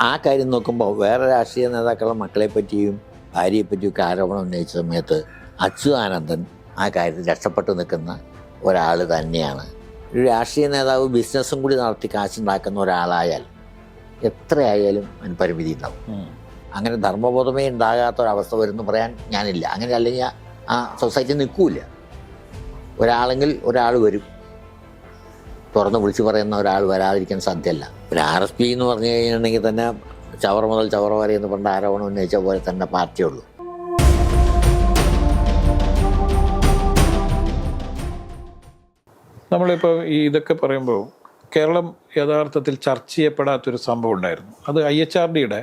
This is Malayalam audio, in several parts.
ആ കാര്യം നോക്കുമ്പോൾ വേറെ രാഷ്ട്രീയ നേതാക്കളുടെ മക്കളെ പറ്റിയും ഭാര്യയെ പറ്റിയൊക്കെ ആരോപണം ഉന്നയിച്ച സമയത്ത് അച്യുതാനന്ദൻ ആ കാര്യത്തിൽ രക്ഷപ്പെട്ടു നിൽക്കുന്ന ഒരാൾ തന്നെയാണ്. ഒരു രാഷ്ട്രീയ നേതാവ് ബിസിനസ്സും കൂടി നടത്തി കാശുണ്ടാക്കുന്ന ഒരാളായാൽ എത്രയായാലും അതിന് പരിമിതി ഉണ്ടാവും. അങ്ങനെ ധർമ്മബോധമേ ഉണ്ടാകാത്ത ഒരവസ്ഥ വരുമെന്ന് പറയാൻ ഞാനില്ല. അങ്ങനെ അല്ലെങ്കിൽ ആ സൊസൈറ്റി നിൽക്കൂല. ഒരാളെങ്കിൽ ഒരാൾ വരും. തുറന്ന് വിളിച്ചു പറയുന്ന ഒരാൾ വരാതിരിക്കാൻ സാധ്യമല്ല. ഒരു ആർ എസ് പി എന്ന് പറഞ്ഞു കഴിഞ്ഞിട്ടുണ്ടെങ്കിൽ തന്നെ ചവർ മുതൽ ചവർ വരെ എന്ന് പറഞ്ഞ ആരോപണം ഉന്നയിച്ച പോലെ തന്നെ പാർട്ടിയുള്ളൂ. നമ്മളിപ്പോൾ ഈ ഇതൊക്കെ പറയുമ്പോൾ കേരളം യഥാർത്ഥത്തിൽ ചർച്ച ചെയ്യപ്പെടാത്തൊരു സംഭവം ഉണ്ടായിരുന്നു. അത് ഐ എച്ച് ആർ ഡിയുടെ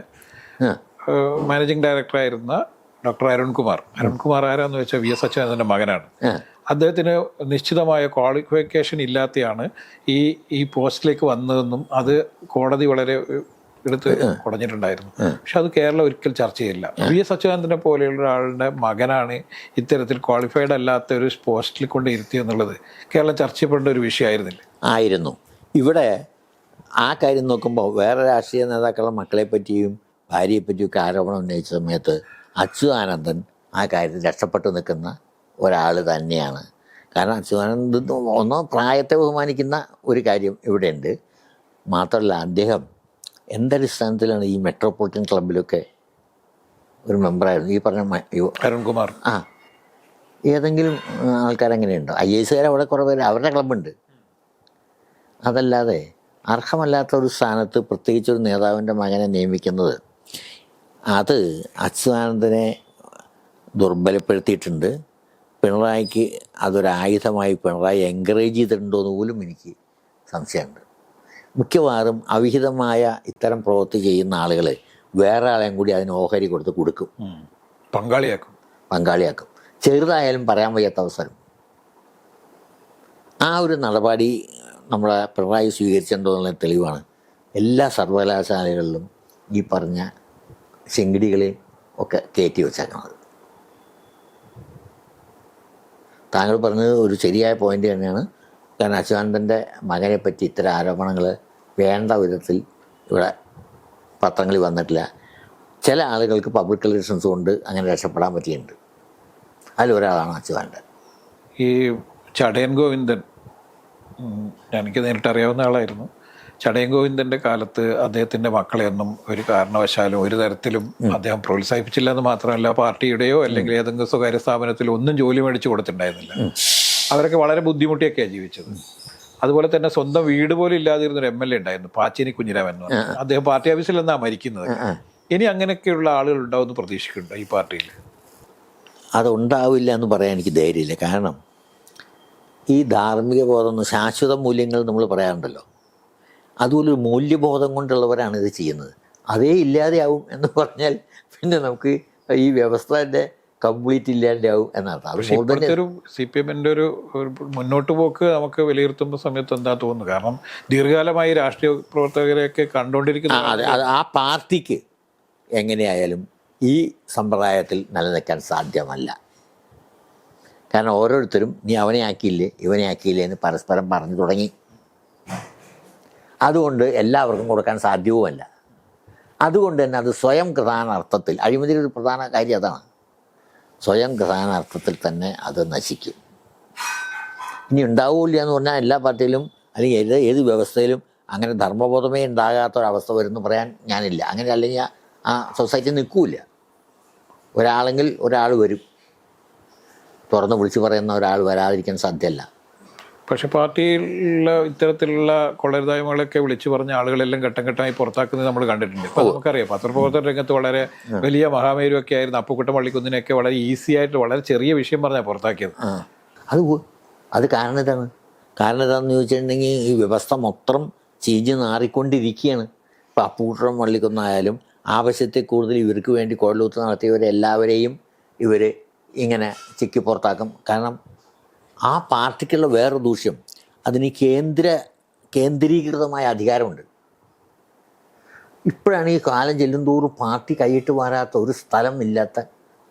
മാനേജിങ് മാനേജിംഗ് ഡയറക്ടറായിരുന്ന ഡോക്ടർ അരുൺകുമാർ. അരുൺകുമാർ ആരാന്ന് വെച്ചാൽ വി എസ് അച്യുതാനന്ദന്റെ മകനാണ്. അദ്ദേഹത്തിന് നിശ്ചിതമായ ക്വാളിഫിക്കേഷൻ ഇല്ലാത്തയാണ് ഈ ഈ പോസ്റ്റിലേക്ക് വന്നതെന്നും അത് കോടതി വളരെ എടുത്ത് കുടഞ്ഞിട്ടുണ്ടായിരുന്നു. പക്ഷെ അത് കേരളം ഒരിക്കൽ ചർച്ച ചെയ്യില്ല. വി എസ് അച്യുതാനന്ദനെ പോലെയുള്ള ഒരാളുടെ മകനാണ് ഇത്തരത്തിൽ ക്വാളിഫൈഡ് അല്ലാത്ത ഒരു പോസ്റ്റിൽ കൊണ്ട് ഇരുത്തി എന്നുള്ളത് കേരളം ചർച്ച ചെയ്യപ്പെടേണ്ട ഒരു വിഷയമായിരുന്നില്ല. ആയിരുന്നു. ഇവിടെ ആ കാര്യം നോക്കുമ്പോൾ വേറെ രാഷ്ട്രീയ നേതാക്കളുടെ മക്കളെ പറ്റിയും ഭാര്യയെ പറ്റിയൊക്കെ ആരോപണം ഉന്നയിച്ച സമയത്ത് അച്യുതാനന്ദൻ ആ കാര്യത്തിൽ രക്ഷപ്പെട്ടു നിൽക്കുന്ന ഒരാൾ തന്നെയാണ്. കാരണം അച്യുതാനന്ദ ഒന്നോ പ്രായത്തെ ബഹുമാനിക്കുന്ന ഒരു കാര്യം ഇവിടെയുണ്ട്. മാത്രമല്ല അദ്ദേഹം എന്തടിസ്ഥാനത്തിലാണ് ഈ മെട്രോപൊളിറ്റൻ ക്ലബിലൊക്കെ ഒരു മെമ്പറായിരുന്നു. ഈ പറഞ്ഞ അരുൺകുമാർ. ആ ഏതെങ്കിലും ആൾക്കാരങ്ങനെയുണ്ടോ? ഐ എസുകാർ അവിടെ കുറേ പേര് അവരുടെ ക്ലബുണ്ട് അതല്ലാതെ അർഹമല്ലാത്ത ഒരു സ്ഥാനത്ത് പ്രത്യേകിച്ച് ഒരു നേതാവിന്റെ മകനെ നിയമിക്കുന്നത് അത് അച്യുതാനന്ദനെ ദുർബലപ്പെടുത്തിയിട്ടുണ്ട്. പിണറായിക്ക് അതൊരായുധമായി പിണറായി എൻകറേജ് ചെയ്തിട്ടുണ്ടോ എന്ന് പോലും എനിക്ക് സംശയമുണ്ട്. മിക്കവാറും അവിഹിതമായ ഇത്തരം പ്രവൃത്തി ചെയ്യുന്ന ആളുകൾ വേറെ ആളെയും കൂടി അതിന് ഓഹരി കൊടുത്ത് കൊടുക്കും. പങ്കാളിയാക്കും. പങ്കാളിയാക്കും. ചെറുതായാലും പറയാൻ വയ്യാത്ത അവസരം. ആ ഒരു നടപടി നമ്മളെ പിണറായി സ്വീകരിച്ചിട്ടുണ്ടോ എന്നുള്ള തെളിവാണ് എല്ലാ സർവകലാശാലകളിലും ഈ പറഞ്ഞ ചെങ്കിടികളെയും ഒക്കെ കയറ്റി വെച്ചേക്കുന്നത്. താങ്കൾ പറഞ്ഞത് ഒരു ശരിയായ പോയിന്റ് തന്നെയാണ്. കാരണം അച്യുതാനന്ദന്റെ മകനെ പറ്റി ഇത്തരം ആരോപണങ്ങൾ വേണ്ട വിധത്തിൽ ഇവിടെ പത്രങ്ങളിൽ വന്നിട്ടില്ല. ചില ആളുകൾക്ക് പബ്ലിക് റിലേഷൻസ് കൊണ്ട് അങ്ങനെ രക്ഷപ്പെടാൻ പറ്റിയിട്ടുണ്ട്. അതിലൊരാളാണ് അച്യുതാനന്ദൻ. ഈ ചടയൻ ഗോവിന്ദൻ എനിക്ക് നേരിട്ട് അറിയാവുന്ന ആളായിരുന്നു. ചടയൻ ഗോവിന്ദന്റെ കാലത്ത് അദ്ദേഹത്തിന്റെ മക്കളെയൊന്നും ഒരു കാരണവശാലും ഒരു തരത്തിലും അദ്ദേഹം പ്രോത്സാഹിപ്പിച്ചില്ല എന്ന് മാത്രമല്ല പാർട്ടിയുടെയോ അല്ലെങ്കിൽ ഏതെങ്കിലും സ്വകാര്യ സ്ഥാപനത്തിലോ ഒന്നും ജോലി മേടിച്ചു കൊടുത്തിട്ടുണ്ടായിരുന്നില്ല. അവരൊക്കെ വളരെ ബുദ്ധിമുട്ടിയൊക്കെയാണ് ജീവിച്ചത്. അതുപോലെ തന്നെ സ്വന്തം വീട് പോലും ഇല്ലാതിരുന്ന ഒരു എം എൽ എ ഉണ്ടായിരുന്നു പാച്ചിനി കുഞ്ഞിരാമൻ എന്ന് പറഞ്ഞ. അദ്ദേഹം പാർട്ടി ഓഫീസിൽ നിന്നാണ് മരിക്കുന്നത് ഇനി അങ്ങനെയൊക്കെയുള്ള ആളുകൾ ഉണ്ടാവുമെന്ന് പ്രതീക്ഷിക്കുന്നുണ്ടോ ഈ പാർട്ടിയിൽ? അതുണ്ടാവില്ല എന്ന് പറയാൻ എനിക്ക് ധൈര്യമില്ല. കാരണം ഈ ധാർമ്മിക ബോധം ശാശ്വത മൂല്യങ്ങൾ നമ്മൾ പറയാറുണ്ടല്ലോ. അതുപോലെ ഒരു മൂല്യബോധം കൊണ്ടുള്ളവരാണ് ഇത് ചെയ്യുന്നത്. അതേ ഇല്ലാതെയാവും എന്ന് പറഞ്ഞാൽ പിന്നെ നമുക്ക് ഈ വ്യവസ്ഥന്റെ കംപ്ലീറ്റ് ഇല്ലാണ്ടാവും എന്നർത്ഥം സി പി എമ്മിന്റെ ഒരു മുന്നോട്ട് പോക്ക് നമുക്ക് വിലയിരുത്തുന്ന സമയത്ത് എന്താ തോന്നുന്നു? കാരണം ദീർഘകാലമായി രാഷ്ട്രീയ പ്രവർത്തകരെയൊക്കെ കണ്ടുകൊണ്ടിരിക്കുന്ന അത് ആ പാർട്ടിക്ക് എങ്ങനെയായാലും ഈ സമ്പ്രദായത്തിൽ നിലനിൽക്കാൻ സാധ്യമല്ല. കാരണം ഓരോരുത്തരും നീ അവനെ ആക്കിയില്ലേ? ഇവനെ ആക്കിയില്ലേ? എന്ന് പരസ്പരം പറഞ്ഞു തുടങ്ങി. അതുകൊണ്ട് എല്ലാവർക്കും കൊടുക്കാൻ സാധ്യവുമല്ല. അതുകൊണ്ട് തന്നെ അത് സ്വയം പ്രധാന അഴിമതി ഒരു പ്രധാന കാര്യം അതാണ്. സ്വയം പ്രധാന തന്നെ അത് നശിക്കും. ഇനി ഉണ്ടാവില്ല എന്ന് പറഞ്ഞാൽ എല്ലാ പാർട്ടിയിലും അല്ലെങ്കിൽ ഏത് ഏത് വ്യവസ്ഥയിലും അങ്ങനെ ധർമ്മബോധമേ ഉണ്ടാകാത്ത ഒരവസ്ഥ വരുമെന്ന് പറയാൻ ഞാനില്ല. അങ്ങനെ അല്ലെങ്കിൽ ആ സൊസൈറ്റി നിൽക്കില്ല. ഒരാളെങ്കിൽ ഒരാൾ വരും. തുറന്ന് വിളിച്ച് പറയുന്ന ഒരാൾ വരാതിരിക്കാൻ സാധ്യമല്ല. പക്ഷെ പാർട്ടിയിലുള്ള ഇത്തരത്തിലുള്ള കൊള്ളരുതായ്മകളൊക്കെ വിളിച്ചു പറഞ്ഞ ആളുകളെല്ലാം ഘട്ടം ഘട്ടമായി പുറത്താക്കുന്നത് നമ്മൾ കണ്ടിട്ടുണ്ട്. അപ്പോൾ നമുക്കറിയാം പത്രപ്രവർത്തന രംഗത്ത് വളരെ വലിയ മഹാമേരുമൊക്കെ ആയിരുന്നു. അപ്പുക്കുട്ടം പള്ളിക്കുന്നിനെയൊക്കെ വളരെ ഈസി ആയിട്ട് വളരെ ചെറിയ വിഷയം പറഞ്ഞാൽ പുറത്താക്കിയത്. അത് അത് കാരണം ഇതാണ്. കാരണം എന്താണെന്ന് ചോദിച്ചിട്ടുണ്ടെങ്കിൽ ഈ വ്യവസ്ഥ മൊത്തം ചീഞ്ഞ് നാറിക്കൊണ്ടിരിക്കുകയാണ്. ഇപ്പം അപ്പൂട്ടം പള്ളിക്കുന്നായാലും ആവശ്യത്തിൽ കൂടുതൽ ഇവർക്ക് വേണ്ടി കോഴലൂത്ത് നടത്തിയവരെല്ലാവരെയും ഇവർ ഇങ്ങനെ ചിക്കി പുറത്താക്കും. കാരണം ആ പാർട്ടിക്കുള്ള വേറെ ദൂഷ്യം. അതിന് കേന്ദ്ര കേന്ദ്രീകൃതമായ അധികാരമുണ്ട്. ഇപ്പോഴാണ് ഈ കാലം ചെല്ലും തോറും പാർട്ടി കൈയിട്ട് മാറാത്ത ഒരു സ്ഥലം ഇല്ലാത്ത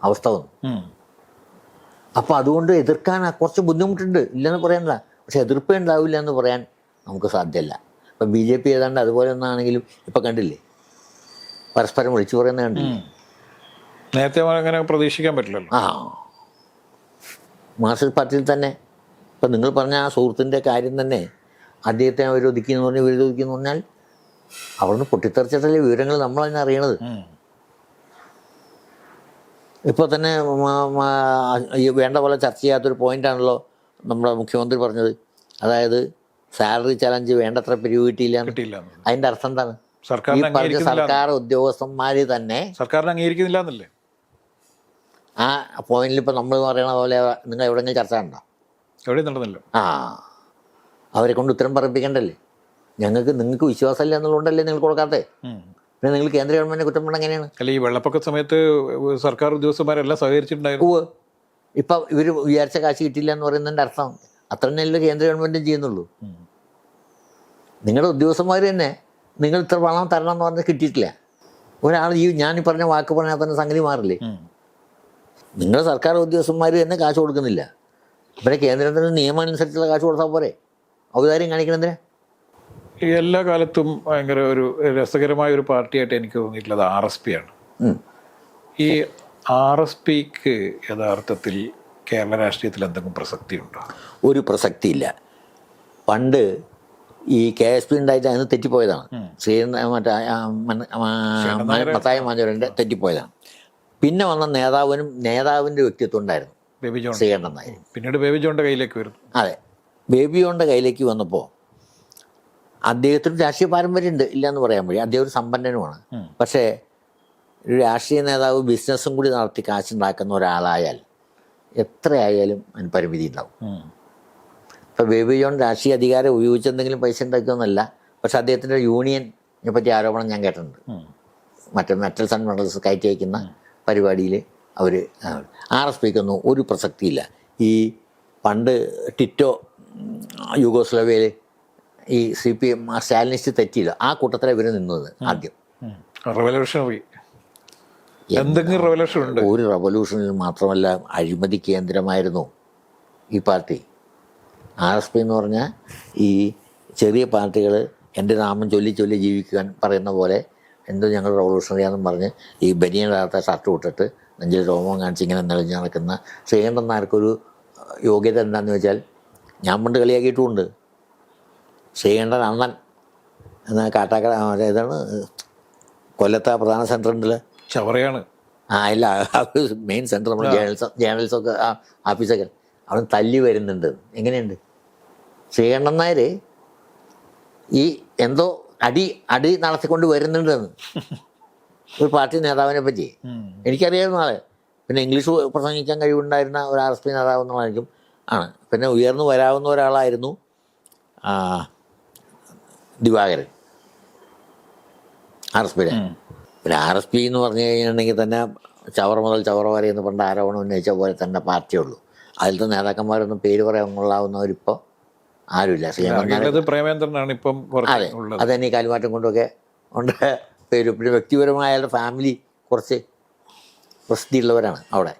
അവസ്ഥ വന്നു. അപ്പൊ അപ്പോൾ അതുകൊണ്ട് എതിർക്കാൻ കുറച്ച് ബുദ്ധിമുട്ടുണ്ട്. ഇല്ലെന്ന് പറയണ്ട പക്ഷെ എതിർപ്പേ ഉണ്ടാവില്ല എന്ന് പറയാൻ നമുക്ക് സാധ്യമല്ല. ഇപ്പം ബി ജെ പി ഏതാണ്ട് അതുപോലെ ഒന്നാണെങ്കിലും ഇപ്പം കണ്ടില്ലേ? പരസ്പരം വിളിച്ചു പറയുന്ന കണ്ടില്ലേ? നേരത്തെ അങ്ങനെ പ്രതീക്ഷിക്കാൻ പറ്റില്ലല്ലോ. ആ. മാർക്സിസ്റ്റ് പാർട്ടിയിൽ തന്നെ. ഇപ്പം നിങ്ങൾ പറഞ്ഞ ആ സുഹൃത്തിന്റെ കാര്യം തന്നെ അദ്ദേഹത്തെ അവർ ഒതുക്കി എന്ന് പറഞ്ഞ് ഇവർ ഒതുക്കി എന്ന് പറഞ്ഞാൽ അവിടുന്ന് പൊട്ടിത്തെറിച്ചിട്ടല്ലേ വിവരങ്ങൾ നമ്മൾ തന്നെ അറിയണത്. ഇപ്പോൾ തന്നെ വേണ്ട പോലെ ചർച്ച ചെയ്യാത്തൊരു പോയിന്റാണല്ലോ നമ്മുടെ മുഖ്യമന്ത്രി പറഞ്ഞത്. അതായത് സാലറി ചലഞ്ച് വേണ്ടത്ര പിരിവ് കിട്ടിയില്ല. അതിന്റെ അർത്ഥം എന്താണ്? സർക്കാർ ഉദ്യോഗസ്ഥന്മാർ തന്നെ സർക്കാരിന് അംഗീകരിക്കുന്നില്ല എന്നല്ലേ? ആ പോയിന്റിൽ ഇപ്പോൾ നമ്മൾ പറയണ പോലെ നിങ്ങൾ എവിടെയെങ്കിലും ചർച്ച ഉണ്ടോ എവിടെ നടന്നില്ല. ആ. അവരെ കൊണ്ട് ഉത്തരം പറയിപ്പിക്കണ്ടല്ലേ? ഞങ്ങൾക്ക് നിങ്ങൾക്ക് വിശ്വാസമില്ല എന്നുള്ളതുകൊണ്ടല്ലേ നിങ്ങൾ കൊടുക്കാത്തേ പിന്നെ നിങ്ങൾ കേന്ദ്ര ഗവൺമെന്റ് കുറ്റം പറഞ്ഞ എങ്ങനെയാണ്? അല്ല ഈ വെള്ളപ്പൊക്ക സമയത്ത് സർക്കാർ ഉദ്യോഗസ്ഥന്മാരെല്ലാം സഹകരിച്ചിട്ടുണ്ടായിരുന്നു. ഇപ്പൊ ഇവർ വിചാരിച്ച കാശ് കിട്ടിയില്ല എന്ന് പറയുന്നതിന്റെ അർത്ഥം അത്ര തന്നെയല്ലേ കേന്ദ്ര ഗവൺമെന്റും ചെയ്യുന്നുള്ളൂ. നിങ്ങളുടെ ഉദ്യോഗസ്ഥന്മാർ തന്നെ നിങ്ങൾ ഇത്ര പണം തരണം എന്ന് പറഞ്ഞാൽ കിട്ടിയിട്ടില്ല. ഒരാൾ ഈ ഞാൻ പറഞ്ഞ വാക്ക് പറഞ്ഞാൽ തന്നെ സംഗതി മാറില്ലേ. നിങ്ങളുടെ സർക്കാർ ഉദ്യോഗസ്ഥന്മാർ തന്നെ കാശ് കൊടുക്കുന്നില്ല. ഇവരെ കേന്ദ്രത്തിന് നിയമം അനുസരിച്ചുള്ള കാശ് കൊടുത്താൽ പോരെ? ഔദാര്യം കാണിക്കണെന്തിനാ എല്ലാ കാലത്തും ഭയങ്കര ഒരു രസകരമായ ഒരു പാർട്ടിയായിട്ട് എനിക്ക് തോന്നിയിട്ടുള്ളത് ആർ എസ് പി ആണ്. ഈ ആർ എസ് പിക്ക് യഥാർത്ഥത്തിൽ കേരള രാഷ്ട്രീയത്തിൽ എന്തെങ്കിലും പ്രസക്തി ഉണ്ടോ ഒരു പ്രസക്തി ഇല്ല പണ്ട് ഈ കെ എസ് പി ഉണ്ടായിട്ട് അതിന് തെറ്റിപ്പോയതാണ്. ശ്രീ മറ്റേ മത്തായ മാഞ്ഞവരന്റെ തെറ്റിപ്പോയതാണ്. പിന്നെ വന്ന നേതാവിനും നേതാവിന്റെ വ്യക്തിത്വം ഉണ്ടായിരുന്നു. ബേബി ജോൺ. ശ്രീകണ്ഠൻ നായർ. പിന്നീട് ബേബി കയ്യിലേക്ക് വരുന്നു. അതെ. ബേബിയോന്റെ കയ്യിലേക്ക് വന്നപ്പോൾ അദ്ദേഹത്തിന് രാഷ്ട്രീയ പാരമ്പര്യമുണ്ട്. ഇല്ല എന്ന് പറയാൻ വഴി അദ്ദേഹം ഒരു സമ്പന്നനുമാണ്. പക്ഷേ ഒരു രാഷ്ട്രീയ നേതാവ് ബിസിനസ്സും കൂടി നടത്തി കാശുണ്ടാക്കുന്ന ഒരാളായാൽ എത്രയായാലും അതിന് പരിമിതി ഉണ്ടാവും. ഇപ്പൊ ഇപ്പോൾ ബേബി ജോൺ രാഷ്ട്രീയ അധികാരം ഉപയോഗിച്ച് എന്തെങ്കിലും പൈസ ഉണ്ടാക്കിയൊന്നല്ല പക്ഷെ അദ്ദേഹത്തിന്റെ യൂണിയനെ പറ്റി ആരോപണം ഞാൻ കേട്ടിട്ടുണ്ട്. മറ്റേ മെറ്റൽസ് ആൻഡ് മെഡൽസ് കയറ്റി അയക്കുന്ന പരിപാടിയിൽ അവർ ആർ എസ് പിക്ക് ഒന്നും ഒരു പ്രസക്തിയില്ല. ഈ പണ്ട് ടിറ്റോ ഉം, ഈ സി പി എം സ്റ്റാലിനിസ്റ്റ് തെറ്റിയില്ല. ആ കൂട്ടത്തിലാണ് ഇവർ നിന്നത് ആദ്യം. റെവല്യൂഷൻ റെവല്യൂഷണറി എന്തെങ്കിലും റെവല്യൂഷൻ ഉണ്ട്? ഒരു റവല്യൂഷനിൽ മാത്രമല്ല അഴിമതി കേന്ദ്രമായിരുന്നു ഈ പാർട്ടി. ആർ എസ് പി എന്ന് പറഞ്ഞാൽ ഈ ചെറിയ പാർട്ടികൾ എന്റെ നാമം ചൊല്ലി ചൊല്ലി ജീവിക്കാൻ പറയുന്ന പോലെ എന്തോ ഞങ്ങൾ റവല്യൂഷണറിയാന്നും പറഞ്ഞ് ഈ ബനിയനകത്ത ഷർട്ട് വിട്ടിട്ട് നെഞ്ചിൽ രോമം കാണിച്ച് ഇങ്ങനെ നിലഞ്ഞ് നടക്കുന്ന ശ്രീകണ്ഠൻ നായർക്കൊരു യോഗ്യത എന്താണെന്ന് വെച്ചാൽ ഞാൻ പണ്ട് കളിയാക്കിയിട്ടുമുണ്ട്. ശ്രീകണ്ഠൻ അണ്ണൻ എന്ന കാട്ടാക്കട ഇതാണ് കൊല്ലത്തെ പ്രധാന സെന്ററുണ്ടിൽ ചവറയാണ്. ആ ഇല്ല മെയിൻ സെന്റർ നമ്മുടെ ജേണൽസ് ജേണൽസൊക്കെ ആ ഓഫീസൊക്കെ അവിടെ തല്ലി വരുന്നുണ്ട്. എങ്ങനെയുണ്ട്? ശ്രീകണ്ഠൻ നായർ ഈ എന്തോ അടി അടി നടത്തിക്കൊണ്ട് വരുന്നുണ്ടെന്ന്. ഒരു പാർട്ടി നേതാവിനെ പറ്റി. എനിക്കറിയാമായിരുന്നു ആളെ പിന്നെ ഇംഗ്ലീഷ് പ്രസംഗിക്കാൻ കഴിവുണ്ടായിരുന്ന ഒരു ആർ എസ് പി നേതാവ് എന്നുള്ളതായിരിക്കും ആണ്. പിന്നെ ഉയർന്നു വരാവുന്ന ഒരാളായിരുന്നു ദിവാകരൻ. ആർ എസ് പിയുടെ. പിന്നെ ആർ എസ് പി എന്ന് പറഞ്ഞു കഴിഞ്ഞിട്ടുണ്ടെങ്കിൽ തന്നെ ചവർ മുതൽ ചവർ വരെ എന്ന് പണ്ട് ആരോപണം ഉന്നയിച്ച പോലെ തന്നെ പാർട്ടിയുള്ളൂ അതിലത്തെ നേതാക്കന്മാരൊന്നും പേര് പറയാൻ കൊള്ളാവുന്നവരിപ്പോൾ ആരുമില്ല. സി എം പ്രേമേന്ദ്രനാണ് ഇപ്പം അതെ അത് തന്നെ ഈ കാലുമാറ്റം കൊണ്ടൊക്കെ ഉണ്ട്. പേരും പിന്നെ വ്യക്തിപരമായ അയാളുടെ ഫാമിലി കുറച്ച് പ്രസിദ്ധിയുള്ളവരാണ് അവിടെ.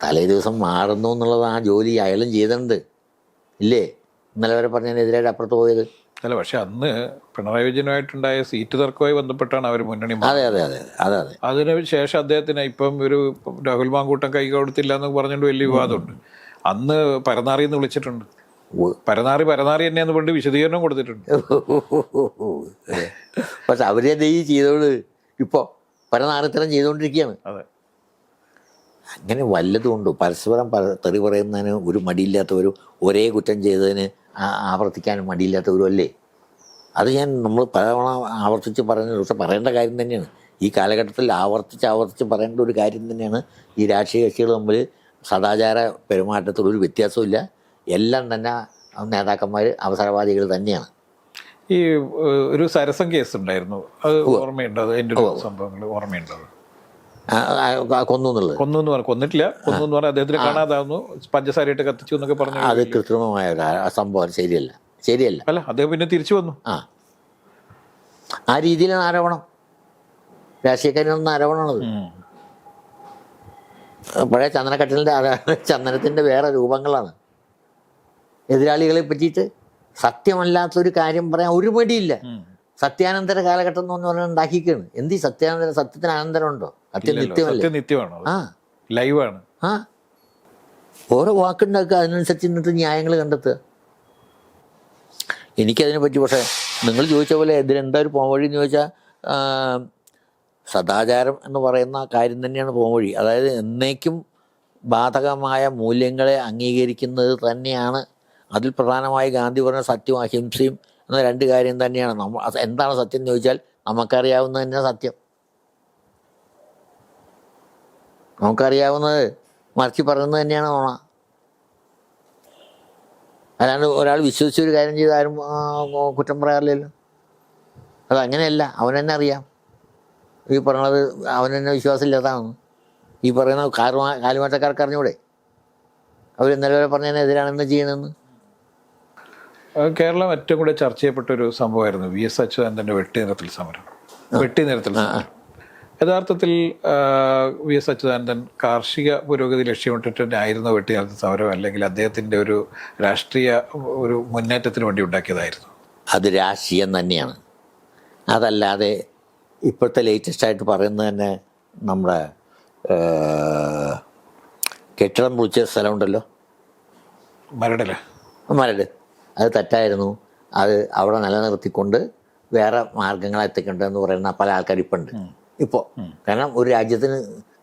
തലേ ദിവസം മാറുന്നു എന്നുള്ളത് ആ ജോലി അയാളും ചെയ്തിട്ടുണ്ട്. ഇല്ലേ? ഇന്നലെ വരെ പറഞ്ഞതിനെതിരായിട്ട് അപ്പുറത്ത് പോയത്. അല്ല പക്ഷെ അന്ന് പിണറായി വിജയനുമായിട്ടുണ്ടായ സീറ്റ് തർക്കവുമായി ബന്ധപ്പെട്ടാണ് അവർ മുന്നണി അതെ അതെ അതെ അതെ അതെ അതിന് ശേഷം അദ്ദേഹത്തിന് ഇപ്പം ഒരു രാഹുൽ മാങ്കൂട്ടം കൈ കൊടുത്തില്ല എന്ന് പറഞ്ഞുകൊണ്ട് വലിയ വിവാദമുണ്ട്. അന്ന് പരന്നാറിന്ന് എന്ന് വിളിച്ചിട്ടുണ്ട്. പരനാറി പരനാറി തന്നെയെന്ന് പണ്ട് വിശദീകരണം കൊടുത്തിട്ടുണ്ട്. പക്ഷെ അവരെ ഈ ചെയ്തോട് ഇപ്പോൾ പരനാറിത്തരം ചെയ്തുകൊണ്ടിരിക്കുകയാണ് അതെ. അങ്ങനെ വല്ലതും ഉണ്ടോ? പരസ്പരം പര- തെറി പറയുന്നതിന് ഒരു മടിയില്ലാത്തവരും ഒരേ കുറ്റം ചെയ്തതിന് ആവർത്തിക്കാനും മടിയില്ലാത്തവരും അല്ലേ? അത് ഞാൻ നമ്മൾ പലതവണ ആവർത്തിച്ച് പറയുന്നത് പക്ഷെ പറയേണ്ട കാര്യം തന്നെയാണ്. ഈ കാലഘട്ടത്തിൽ ആവർത്തിച്ച് ആവർത്തിച്ച് പറയേണ്ട ഒരു കാര്യം തന്നെയാണ് ഈ രാഷ്ട്രീയ കക്ഷികൾ തമ്മിൽ സദാചാര പെരുമാറ്റത്തിൽ ഒരു വ്യത്യാസമില്ല എല്ലാം തന്നെ നേതാക്കന്മാർ അവസരവാദികൾ തന്നെയാണ്. ഈ ഒരു സരസം കേസ് ഉണ്ടായിരുന്നു അത് ഓർമ്മയുണ്ടോ? അതിന്റെ ഒരു സംഭവങ്ങൾ ഓർമ്മയുണ്ടോ കൊന്നു എന്നുള്ളത്. കൊന്നു എന്ന് പറഞ്ഞു കൊന്നിട്ടില്ല. കൊന്നു എന്ന് പറഞ്ഞാൽ അദ്ദേഹത്തിന് കാണാതാവുന്നു. പഞ്ചസാരയിട്ട് കത്തിച്ചു എന്നൊക്കെ പറഞ്ഞു അത് കൃത്രിമമായ ഒരു സംഭവം ശരിയല്ല. ശരിയല്ല. അല്ല അദ്ദേഹം പിന്നെ തിരിച്ചു വന്നു. ആ. ആ രീതിയിലാണ് ആരോപണം. രാഷ്ട്രീയക്കാരനൊന്നും ആരോപണമാണത്. പഴയ ചന്ദനക്കട്ടലിന്റെ ചന്ദനത്തിന്റെ വേറെ രൂപങ്ങളാണ്. എതിരാളികളെ പറ്റിയിട്ട് സത്യമല്ലാത്തൊരു കാര്യം പറയാൻ ഒരു മടിയില്ല. സത്യാനന്തര കാലഘട്ടം എന്ന് പറഞ്ഞാൽ ഉണ്ടാക്കിക്കാണ് എന്തി സത്യാനന്തര സത്യത്തിന് അനന്തരം ഉണ്ടോ സത്യം. നിത്യമല്ലേ ആ. ലൈവാണ്. ആ. ഓരോ വാക്കുണ്ടാക്കുക അതിനനുസരിച്ച് ഇന്നത്തെ ന്യായങ്ങൾ കണ്ടെത്തുക. എനിക്കതിനെ പറ്റി പക്ഷേ നിങ്ങൾ ചോദിച്ച പോലെ ഇതിനെന്താ ഒരു പോംവഴി എന്ന് ചോദിച്ചാൽ സദാചാരം എന്ന് പറയുന്ന കാര്യം തന്നെയാണ് പോംവഴി. അതായത് എന്നേക്കും ബാധകമായ മൂല്യങ്ങളെ അംഗീകരിക്കുന്നത് തന്നെയാണ് അതിൽ പ്രധാനമായി ഗാന്ധി പറഞ്ഞ സത്യവും അഹിംസയും എന്ന രണ്ട് കാര്യം തന്നെയാണ്. നമ്മ എന്താണ് സത്യം എന്ന് ചോദിച്ചാൽ നമുക്കറിയാവുന്ന തന്നെ സത്യം. നമുക്കറിയാവുന്നത് മറിച്ച് പറയുന്നത് തന്നെയാണ് നോണ. അല്ലാണ്ട് ഒരാൾ വിശ്വസിച്ച ഒരു കാര്യം ചെയ്താലും കുറ്റം പറയാറില്ലല്ലോ. അതങ്ങനെയല്ല അവൻ തന്നെ അറിയാം. ഈ പറയണത് അവൻ തന്നെ വിശ്വാസമില്ലാത്തതാണ് ഈ പറയുന്ന കാലുമാറ്റക്കാർക്ക് അറിഞ്ഞൂടെ? അവർ ഇന്നലെ വരെ പറഞ്ഞതിനെതിരാണെന്ന് ചെയ്യണമെന്ന് കേരളം ഏറ്റവും കൂടെ ചർച്ച ചെയ്യപ്പെട്ട ഒരു സംഭവമായിരുന്നു വി എസ് അച്യുതാനന്ദന്റെ വെട്ടി നിരത്തിൽ സമരം. വെട്ടി നിരത്തിൽ സമരം. യഥാർത്ഥത്തിൽ വി എസ് അച്യുതാനന്ദൻ കാർഷിക പുരോഗതി ലക്ഷ്യമിട്ടിട്ടായിരുന്നു വെട്ടി നിരത്തിൽ സമരം അല്ലെങ്കിൽ അദ്ദേഹത്തിന്റെ ഒരു രാഷ്ട്രീയ ഒരു മുന്നേറ്റത്തിന് വേണ്ടി ഉണ്ടാക്കിയതായിരുന്നു. അത് രാഷ്ട്രീയം തന്നെയാണ്. അതല്ലാതെ ഇപ്പോഴത്തെ ലേറ്റസ്റ്റ് ആയിട്ട് പറയുന്നത് തന്നെ നമ്മുടെ കെട്ടിടം പൊളിച്ച സ്ഥലമുണ്ടല്ലോ. മരടല്ലേ മരട്. അത് തെറ്റായിരുന്നു. അത് അവിടെ നിലനിർത്തിക്കൊണ്ട് വേറെ മാർഗങ്ങൾ എത്തിക്കേണ്ടത് എന്ന് പറയുന്ന പല ആൾക്കാർ ഇപ്പം ഉണ്ട് ഇപ്പോൾ കാരണം ഒരു രാജ്യത്തിന്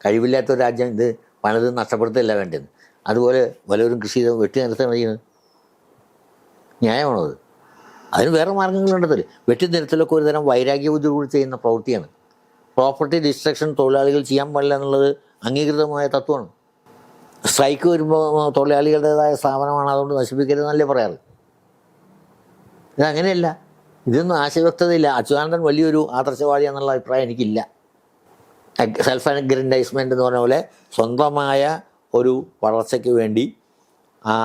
കഴിവില്ലാത്ത ഒരു രാജ്യം ഇത് പലതും നഷ്ടപ്പെടുത്തില്ല വേണ്ടത്. അതുപോലെ പലരും കൃഷി ചെയ്ത് വെട്ടി നിർത്താൻ ചെയ്യുന്നത് ന്യായമാണോ അത്? അതിന് വേറെ മാർഗങ്ങളുണ്ടതിൽ വെട്ടി നിരത്തിലൊക്കെ ഒരു തരം കൂടി ചെയ്യുന്ന പ്രവൃത്തിയാണ്. പ്രോപ്പർട്ടി ഡിസ്ട്രക്ഷൻ തൊഴിലാളികൾ ചെയ്യാൻ പാടില്ല എന്നുള്ളത് അംഗീകൃതമായ തത്വമാണ്. സ്ട്രൈക്ക് വരുമ്പോൾ തൊഴിലാളികളുടേതായ സ്ഥാപനമാണ് അതുകൊണ്ട് നശിപ്പിക്കരുതെന്നല്ലേ പറയാറ്. ഇതങ്ങനെയല്ല. ഇതൊന്നും ആശയവ്യക്തതയില്ല. അച്യുതാനന്ദൻ വലിയൊരു ആദർശവാദി എന്നുള്ള അഭിപ്രായം എനിക്കില്ല. സെൽഫ് അഗ്രൻഡൈസ്മെന്റ് എന്ന് പറഞ്ഞ പോലെ സ്വന്തമായ ഒരു വളർച്ചയ്ക്ക് വേണ്ടി ആ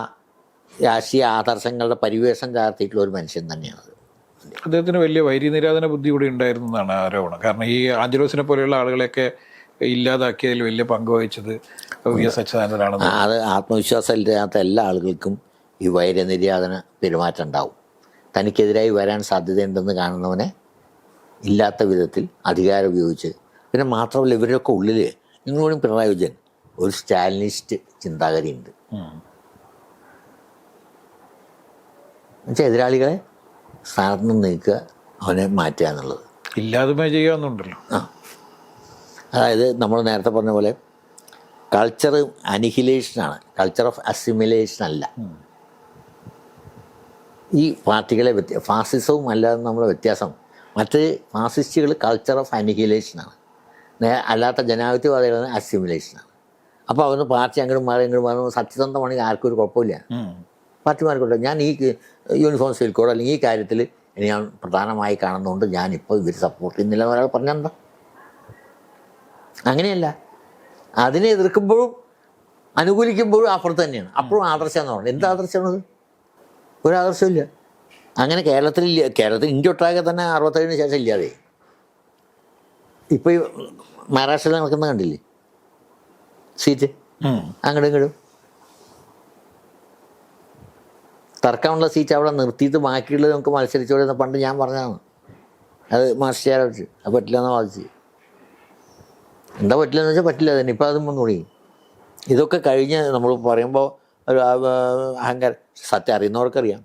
രാഷ്ട്രീയ ആദർശങ്ങളുടെ പരിവേഷം ചാർത്തിയിട്ടുള്ള ഒരു മനുഷ്യൻ തന്നെയാണ് അദ്ദേഹത്തിന് വലിയ വൈരിനിരാധന ബുദ്ധി കൂടി ഉണ്ടായിരുന്നു എന്നാണ് ആരോപണം. കാരണം ഈ ആഞ്ചലോസിനെ പോലെയുള്ള ആളുകളെയൊക്കെ ഇല്ലാതാക്കിയതിൽ വലിയ പങ്ക് വഹിച്ചത് വി എസ് അച്യുതാനന്ദനാണെന്ന് അത് ആത്മവിശ്വാസം ഇല്ലാത്ത എല്ലാ ആളുകൾക്കും ഈ വൈരനിര്യാതന പെരുമാറ്റം ഉണ്ടാവും. തനിക്കെതിരായി വരാൻ സാധ്യതയുണ്ടെന്ന് കാണുന്നവനെ ഇല്ലാത്ത വിധത്തിൽ അധികാരം ഉപയോഗിച്ച്. പിന്നെ മാത്രമല്ല ഇവരൊക്കെ ഉള്ളിൽ നിങ്ങളോടും പിണറായി വിജയൻ ഒരു സ്റ്റാലിനിസ്റ്റ് ചിന്താഗതിയുണ്ട്. എന്നുവെച്ചാൽ എതിരാളികളെ സ്ഥാനത്ത് നിന്ന് നീക്കുക അവനെ മാറ്റുക എന്നുള്ളത്. ഇല്ലാതെ ചെയ്യാവുന്നുണ്ടല്ലോ. ആ. അതായത് നമ്മൾ നേരത്തെ പറഞ്ഞ പോലെ കൾച്ചർ അനിഹിലേഷനാണ്. കൾച്ചർ ഓഫ് അസിമിലേഷൻ അല്ല. ഈ പാർട്ടികളെ വ്യത്യ ഫാസിസവും അല്ലാതെ നമ്മളെ വ്യത്യാസം. മറ്റ് ഫാസിസ്റ്റുകൾ കൾച്ചർ ഓഫ് അനിഹിലേഷനാണ് അല്ലാത്ത ജനാധിപത്യവാദികൾ അസിമുലേഷനാണ് അപ്പോൾ അവന് പാർട്ടി അങ്ങോട്ട് മാറി ഇങ്ങോട്ട് മാറി സത്യസന്ധമാണെങ്കിൽ ആർക്കും ഒരു കുഴപ്പമില്ല. പാർട്ടി പാർട്ടിമാർക്കുണ്ട്. ഞാൻ ഈ യൂണിഫോം സിൽക്കോട് അല്ലെങ്കിൽ ഈ കാര്യത്തിൽ ഞാൻ പ്രധാനമായി കാണുന്നതുകൊണ്ട് ഞാനിപ്പോൾ ഇവർ സപ്പോർട്ട് ചെയ്യുന്നില്ല എന്ന് ഒരാൾ പറഞ്ഞെന്താ അങ്ങനെയല്ല. അതിനെ എതിർക്കുമ്പോഴും അനുകൂലിക്കുമ്പോഴും അപ്പുറത്ത് തന്നെയാണ്. അപ്പോഴും ആദർശം എന്ന് പറയുന്നത് എന്ത് ആദർശമാണത്? ഒരു ആദർശമില്ല അങ്ങനെ കേരളത്തിൽ ഇല്ല കേരളത്തിൽ ഇന്ത്യ ഒട്ടാകെ തന്നെ അറുപത്തേഴിന് ശേഷം ഇല്ലാതെ. ഇപ്പോൾ ഈ മഹാരാഷ്ട്രയിൽ നടക്കുന്ന കണ്ടില്ലേ? സീറ്റ്. അങ്ങോട്ടും ഇങ്ങോട്ടും തർക്കമുള്ള സീറ്റ് അവിടെ നിർത്തിയിട്ട് ബാക്കിയുള്ളത് നമുക്ക് മത്സരിച്ചോടെ എന്ന് പണ്ട് ഞാൻ പറഞ്ഞതാണ്. അത് മാസ്റ്റർ ചെയ്യാൻ വെച്ച് അത് പറ്റില്ല എന്ന് വാദിച്ച്. എന്താ പറ്റില്ല എന്ന് വെച്ചാൽ പറ്റില്ല തന്നെ ഇപ്പം അതും വന്നു തുടങ്ങി ഇതൊക്കെ കഴിഞ്ഞ് നമ്മൾ പറയുമ്പോൾ ഒരു അഹങ്കാരം. സത്യം അറിയുന്നവർക്കറിയാം.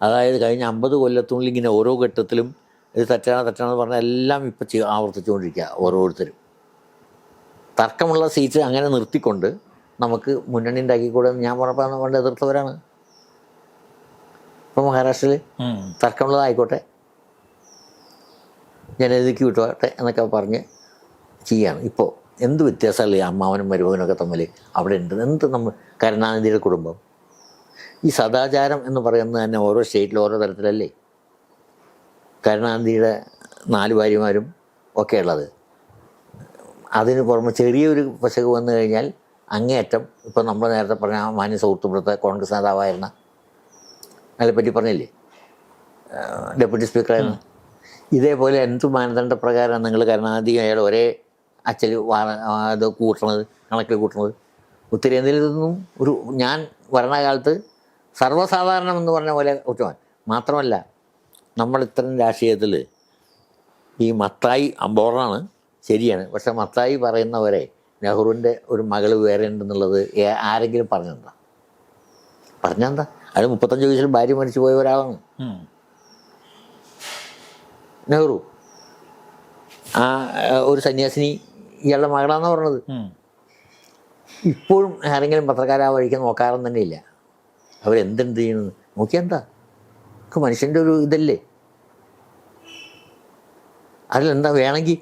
അതായത് കഴിഞ്ഞ അമ്പത് കൊല്ലത്തിനുള്ളിൽ ഇങ്ങനെ ഓരോ ഘട്ടത്തിലും ഇത് തെറ്റാണ് തെറ്റാണെന്ന് പറഞ്ഞാൽ എല്ലാം ഇപ്പം ചെയ് ആവർത്തിച്ചുകൊണ്ടിരിക്കുക ഓരോരുത്തരും. തർക്കമുള്ള സീറ്റ് അങ്ങനെ നിർത്തിക്കൊണ്ട് നമുക്ക് മുന്നണി ഉണ്ടാക്കിക്കൂടെ ഞാൻ പറഞ്ഞപ്പോൾ പണ്ട് എതിർത്തവരാണ്. ഇപ്പം മഹാരാഷ്ട്രയിൽ. തർക്കമുള്ളതായിക്കോട്ടെ ജനതയ്ക്ക് വിട്ടോട്ടെ എന്നൊക്കെ പറഞ്ഞ് ചെയ്യാണ് ഇപ്പോൾ എന്ത് വ്യത്യാസമല്ലേ ഈ അമ്മാവനും മരുമകനൊക്കെ തമ്മിൽ അവിടെ ഉണ്ട്. എന്ത് നമ്മൾ കരുണാനിധിയുടെ കുടുംബം? ഈ സദാചാരം എന്ന് പറയുന്നത് തന്നെ ഓരോ സ്റ്റേറ്റിലും ഓരോ തരത്തിലല്ലേ? കരുണാനിധിയുടെ നാല് ഭാര്യമാരും ഒക്കെ ഉള്ളത് അതിന് പുറമെ ചെറിയൊരു പശക് വന്നു കഴിഞ്ഞാൽ അങ്ങേയറ്റം ഇപ്പം നമ്മൾ നേരത്തെ പറഞ്ഞ മാന്യ സുഹൃത്തുപ്പുറത്തെ കോൺഗ്രസ് നേതാവായിരുന്ന അതിനെപ്പറ്റി പറഞ്ഞില്ലേ? ഡെപ്യൂട്ടി സ്പീക്കറായിരുന്നു. ഇതേപോലെ എന്ത് മാനദണ്ഡ പ്രകാരം നിങ്ങൾ കരുണാനിധി അയാൾ ഒരേ അച്ചൽ അത് കൂട്ടണത് കണക്കിൽ കൂട്ടണത്. ഉത്തരേന്ത്യയിൽ നിന്നും ഒരു ഞാൻ ഭരണകാലത്ത് സർവസാധാരണം എന്ന് പറഞ്ഞ പോലെ കുറ്റമാണ് മാത്രമല്ല നമ്മൾ ഇത്തരം രാഷ്ട്രീയത്തിൽ ഈ മത്തായി അമ്പോറാണ് ശരിയാണ്. പക്ഷെ മത്തായി പറയുന്നവരെ നെഹ്റുവിന്റെ ഒരു മകൾ വേറെ ഉണ്ടെന്നുള്ളത് ആരെങ്കിലും പറഞ്ഞെന്താ? പറഞ്ഞെന്താ? അത് മുപ്പത്തഞ്ച് വയസ്സിൽ ഭാര്യ മരിച്ചു പോയ ഒരാളാണ്. നെഹ്റു. ആ ആ, ഒരു സന്യാസിനി ഇയാളുടെ മകളാന്ന് പറഞ്ഞത്. ഇപ്പോഴും ആരെങ്കിലും പത്രക്കാരെ ആ വഴിക്ക് നോക്കാറൊന്നും തന്നെ ഇല്ല. അവരെന്തെന്ത് ചെയ്യുന്നത് നോക്കിയെന്താ ഒക്കെ മനുഷ്യന്റെ ഒരു ഇതല്ലേ? അതിലെന്താ വേണമെങ്കിൽ?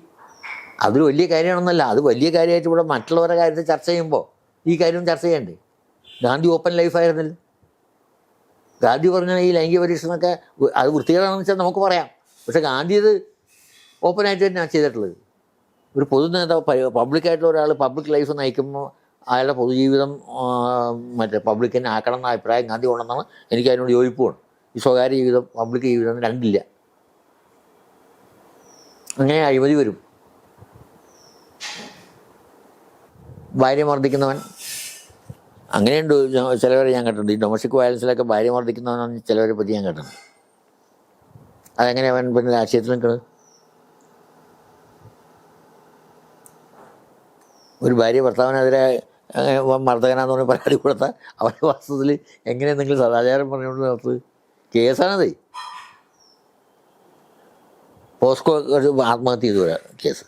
അതൊരു വലിയ കാര്യമാണെന്നല്ല. അത് വലിയ കാര്യമായിട്ട് ഇവിടെ മറ്റുള്ളവരെ കാര്യത്തിൽ ചർച്ച ചെയ്യുമ്പോൾ ഈ കാര്യം ചർച്ച ചെയ്യണ്ടേ? ഗാന്ധി ഓപ്പൺ ലൈഫായിരുന്നല്ലോ ഗാന്ധി പറഞ്ഞ ഈ ലൈംഗിക പരീക്ഷണമൊക്കെ അത് വൃത്തികേടാണെന്ന് വെച്ചാൽ നമുക്ക് പറയാം. പക്ഷെ ഗാന്ധി ഇത് ഓപ്പണായിട്ട് തന്നെയാണ് ചെയ്തിട്ടുള്ളത്. ഒരു പൊതു നേതാവ് പബ്ലിക്കായിട്ടുള്ള ഒരാൾ പബ്ലിക് ലൈഫ് നയിക്കുമ്പോൾ അയാളുടെ പൊതുജീവിതം മറ്റേ പബ്ലിക്കിനെ ആക്കണം എന്ന അഭിപ്രായം ഗാന്ധി ഉണ്ടെന്നാണ് എനിക്ക് അതിനോട് യോജിപ്പുമാണ് ഈ സ്വകാര്യ ജീവിതം പബ്ലിക് ജീവിതം രണ്ടില്ല. അങ്ങനെ അഴിമതി വരും. ഭാര്യ മർദ്ദിക്കുന്നവൻ അങ്ങനെയുണ്ട് ചിലവരെ ഞാൻ കേട്ടിട്ടുണ്ട്. ഈ ഡൊമസ്റ്റിക് വയലൻസിലൊക്കെ ഭാര്യ മർദ്ദിക്കുന്നവനാണ് ചിലവരെ പറ്റി ഞാൻ കേട്ടിട്ടുണ്ട്. അതെങ്ങനെ അവൻ പിന്നെ രാഷ്ട്രീയത്തിൽ നിൽക്കുന്നത് ഒരു ഭാര്യ ഭർത്താവിനെതിരെ മർദ്ദകനാന്ന് പറഞ്ഞ് പരാതി കൊടുത്താൽ അവരുടെ വാസ്തവത്തിൽ എങ്ങനെ നിങ്ങൾ സദാചാരം പറഞ്ഞുകൊണ്ട് നടത്ത് കേസാണത്. പോസ്കോ ആത്മഹത്യ ചെയ്തു കേസ്.